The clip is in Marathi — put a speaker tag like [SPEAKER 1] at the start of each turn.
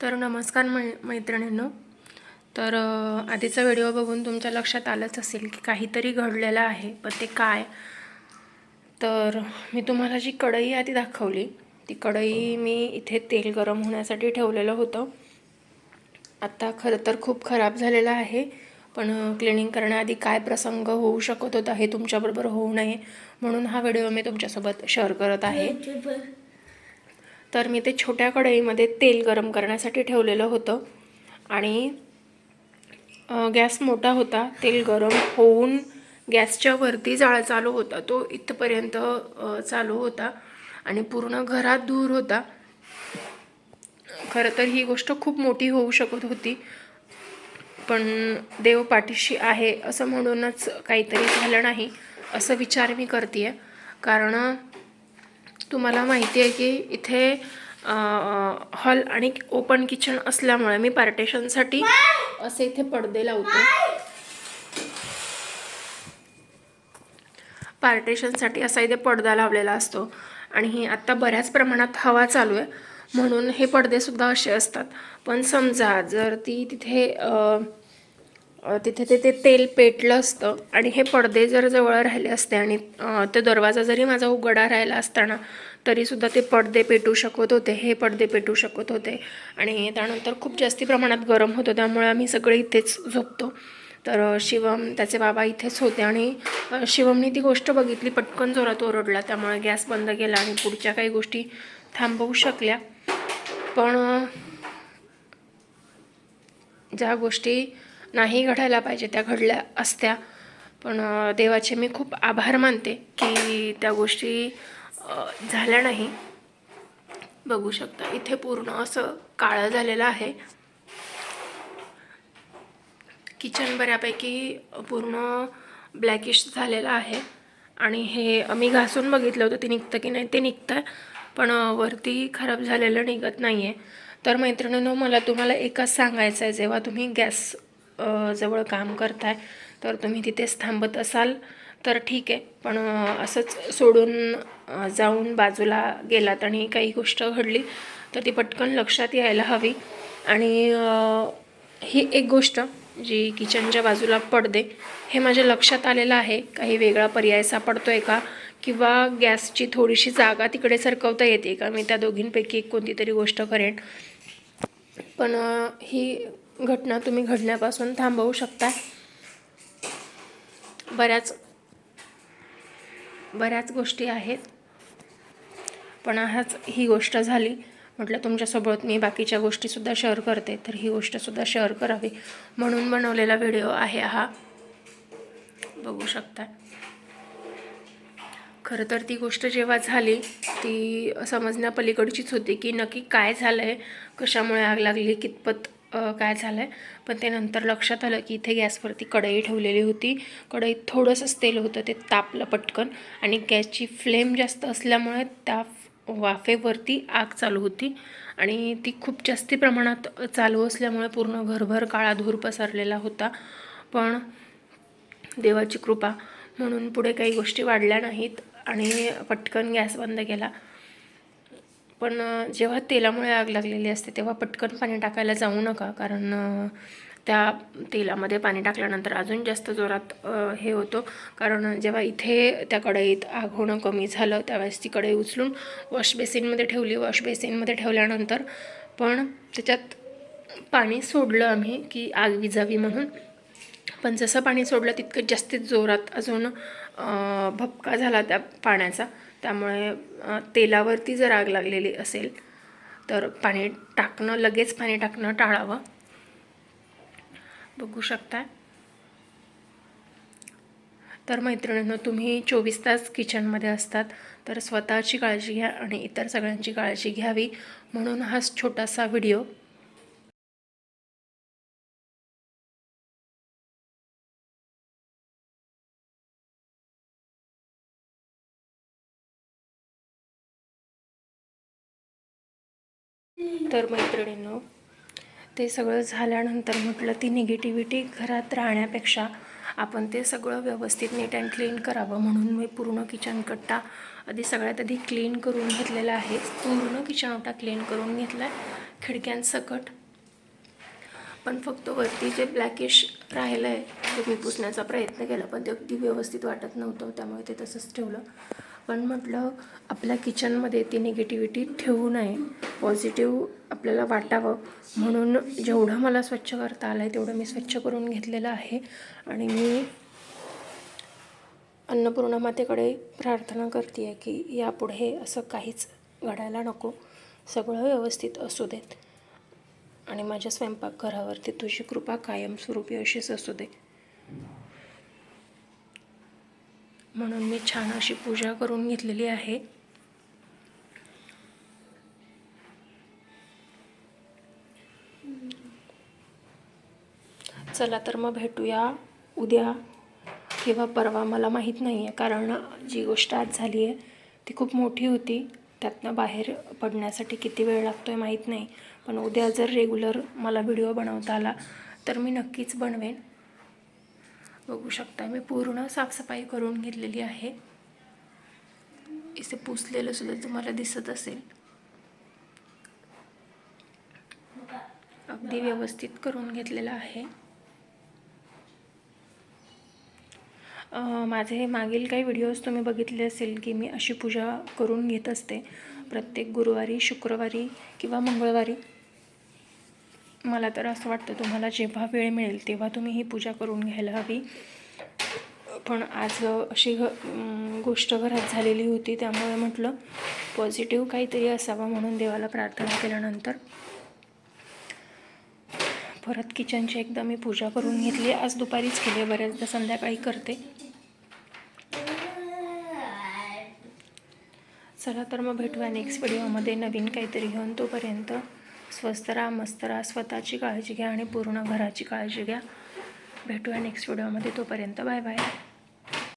[SPEAKER 1] तर नमस्कार मै मैत्रिणींनो. तर आधीचा व्हिडिओ बघून तुमच्या लक्षात आलंच असेल की काहीतरी घडलेलं आहे. पण ते काय? तर मी तुम्हाला जी कढई आधी दाखवली ती कढई मी इथे तेल गरम होण्यासाठी ठेवलेलं होतं. आत्ता खरं तर खूप खराब झालेलं आहे पण क्लिनिंग करण्याआधी काय प्रसंग होऊ शकत होता हे तुमच्याबरोबर होऊ नये म्हणून हा व्हिडिओ मी तुमच्यासोबत शेअर करत आहे. तर मी ते छोट्या कढईमध्ये तेल गरम करण्यासाठी ठेवलेलं होतं. आणि गॅस मोठा होता तेल गरम होऊन गॅसच्या वरती जाळा चालू होता. तो इथपर्यंत चालू होता आणि पूर्ण घरात धूर होता. खरं तर ही गोष्ट खूप मोठी होऊ शकत होती. पण देव पाठीशी आहे असं म्हणूनच काहीतरी झालं नाही असं विचार मी करते आहे कारण तुम्हाला माहिती आहे की इथे हॉल आणि ओपन किचन असल्यामुळे मी पार्टेशनसाठी असे इथे पडदे लावते. पार्टेशनसाठी असा इथे पडदा लावलेला असतो आणि ही आत्ता बऱ्याच प्रमाणात हवा चालू आहे. म्हणून हे पडदेसुद्धा असे असतात. पण समजा जर ती तिथे तिथे ते ते तेल पेटलं असतं आणि हे पडदे जर जवळ राहिले असते आणि ते तो दरवाजा जरी माझा उघडा राहिला असताना तरीसुद्धा ते पडदे पेटू शकत होते हे पडदे पेटू शकत होते. आणि त्यानंतर खूप जास्ती प्रमाणात गरम होतं त्यामुळे आम्ही सगळे इथेच झोपतो. तर शिवम त्याचे बाबा इथेच होते आणि शिवमने ती गोष्ट बघितली पटकन जोरात ओरडला. त्यामुळे गॅस बंद केला आणि पुढच्या काही गोष्टी थांबवू शकल्या. पण ज्या गोष्टी नाही घडायला पाहिजे त्या घडल्या असत्या. पण देवाचे मी खूप आभार मानते की त्या गोष्टी झाल्या नाही. बघू शकता इथे पूर्ण असं काळं झालेलं आहे. किचन बऱ्यापैकी पूर्ण ब्लॅकिश झालेलं आहे. आणि हे मी घासून बघितलं होतं ते निघतं की नाही ते निघतं आहे पण वरती खराब झालेलं निघत नाही आहे तर मैत्रिणीनं मला तुम्हाला एकच सांगायचं आहे जेव्हा तुम्ही गॅस जवळ काम करताय तर तुम्ही तिथेच थांबत असाल तर ठीक आहे. पण असंच सोडून जाऊन बाजूला गेलात आणि काही गोष्ट घडली तर ती पटकन लक्षात यायला हवी. आणि ही एक गोष्ट जी किचनच्या बाजूला पडदे हे माझ्या लक्षात आलेलं आहे. काही वेगळा पर्याय सापडतो आहे का? किंवा गॅसची थोडीशी जागा तिकडे सरकवता येते का? मी त्या दोघींपैकी एक कोणती तरी गोष्ट करेन. पण ही घटना तुम्ही घडण्यापासून थांबवू शकता. बऱ्याच बऱ्याच गोष्टी आहेत. पण हाच ही गोष्ट झाली. म्हटलं तुमच्यासोबत मी बाकीच्या गोष्टीसुद्धा शेअर करते. तर ही गोष्टसुद्धा शेअर करावी. म्हणून बनवलेला व्हिडिओ आहे हा. बघू शकता. खरं तर ती गोष्ट जेव्हा झाली ती समजण्यापलीकडचीच होती की नक्की काय झालं आहे कशामुळे आग लागली कितपत काय झालं आहे पण ते नंतर लक्षात आलं की इथे गॅसवरती कढई ठेवलेली होती. कढईत थोडंसंच तेल होतं ते तापलं पटकन. आणि गॅसची फ्लेम जास्त असल्यामुळे त्या वाफेवरती आग चालू होती. आणि ती खूप जास्ती प्रमाणात चालू असल्यामुळे पूर्ण घरभर काळा धूर पसरलेला होता. पण देवाची कृपा म्हणून पुढे काही गोष्टी वाढल्या नाहीत. आणि पटकन गॅस बंद केला. पण जेव्हा तेलामुळे आग लागलेली असते तेव्हा पटकन पाणी टाकायला जाऊ नका. कारण त्या तेलामध्ये पाणी टाकल्यानंतर अजून जास्त जोरात हे होतं. कारण जेव्हा इथे त्या कढईत आग होणं कमी झालं त्यावेळेस ती कढई उचलून वॉश बेसिनमध्ये ठेवली. वॉश बेसिनमध्ये ठेवल्यानंतर पण त्याच्यात पाणी सोडलं आम्ही की आग विजावी म्हणून. पण जसं पाणी सोडलं तितकं जास्तीत जोरात अजून भपका झाला त्या पाण्याचा. त्यामुळे तेलावरती जर आग लागलेली असेल तर पाणी टाकणं लगेच पाणी टाकणं टाळावं. बघू शकता तर मैत्रिणींनो तुम्ही चोवीस तास किचनमध्ये असतात तर स्वतःची काळजी घ्या आणि इतर सगळ्यांची काळजी घ्यावी. म्हणून हा छोटासा व्हिडिओ. तर मैत्रिणींनो ते सगळं झाल्यानंतर म्हटलं ती निगेटिव्हिटी घरात राहण्यापेक्षा आपण ते सगळं व्यवस्थित नीट अँड क्लीन करावं म्हणून मी पूर्ण किचन कट्टा आधी सगळ्यात आधी क्लीन करून घेतलेला आहे. पूर्ण किचन ओटा क्लीन करून घेतला आहे. खिडक्यांसकट पण फक्त वरती जे ब्लॅकिश राहिलं आहे ते मी पुसण्याचा प्रयत्न केला पण ते अगदी व्यवस्थित वाटत नव्हतं त्यामुळे ते तसंच ठेवलं. पण म्हटलं आपल्या किचनमध्ये ती निगेटिव्हिटी ठेवू नये. पॉझिटिव्ह आपल्याला वाटावं. म्हणून जेवढं मला स्वच्छ करता आलं आहे तेवढं मी स्वच्छ करून घेतलेलं आहे. आणि मी अन्नपूर्णा मातेकडे प्रार्थना करते आहे की यापुढे असं काहीच घडायला नको. सगळं व्यवस्थित असू देत. आणि माझ्या स्वयंपाकघरावरती तुझी कृपा कायमस्वरूपी अशीच असू दे. म्हणून मी छान अशी पूजा करून घेतलेली आहे. चला तर मग भेटूया उद्या किंवा परवा मला माहीत नाही आहे कारण जी गोष्ट आज झाली आहे ती खूप मोठी होती. त्यातनं बाहेर पडण्यासाठी किती वेळ लागतो आहे माहीत नाही पण उद्या जर रेग्युलर मला व्हिडिओ बनवता आला तर मी नक्कीच बनवेन. बघू शकता मी पूर्ण साफसफाई करून घेतलेली आहे. इथे पुसलेलं सुद्धा तुम्हाला दिसत असेल. अगदी व्यवस्थित करून घेतलेलं आहे. माझे मागील काही व्हिडिओज तुम्ही बघितले असेल की मी अशी पूजा करून घेत असते. प्रत्येक गुरुवारी शुक्रवारी किंवा मंगळवारी. मला तर असं वाटतं तुम्हाला जेव्हा वेळ मिळेल तेव्हा तुम्ही ही पूजा करून घ्यायला हवी. पण आज अशी घ गोष्ट घरात झालेली होती त्यामुळे म्हटलं पॉझिटिव्ह काहीतरी असावं म्हणून देवाला प्रार्थना केल्यानंतर. परत किचनची एकदा मी पूजा करून घेतली. आज दुपारीच केली आहे बऱ्याचदा संध्याकाळी करते. चला तर मग भेटूया नेक्स्ट व्हिडिओमध्ये नवीन काहीतरी घेऊन तोपर्यंत. स्वस्त राहा मस्त राहा स्वतःची काळजी घ्या आणि पूर्ण घराची काळजी घ्या. भेटूया नेक्स्ट व्हिडिओमध्ये तोपर्यंत बाय बाय.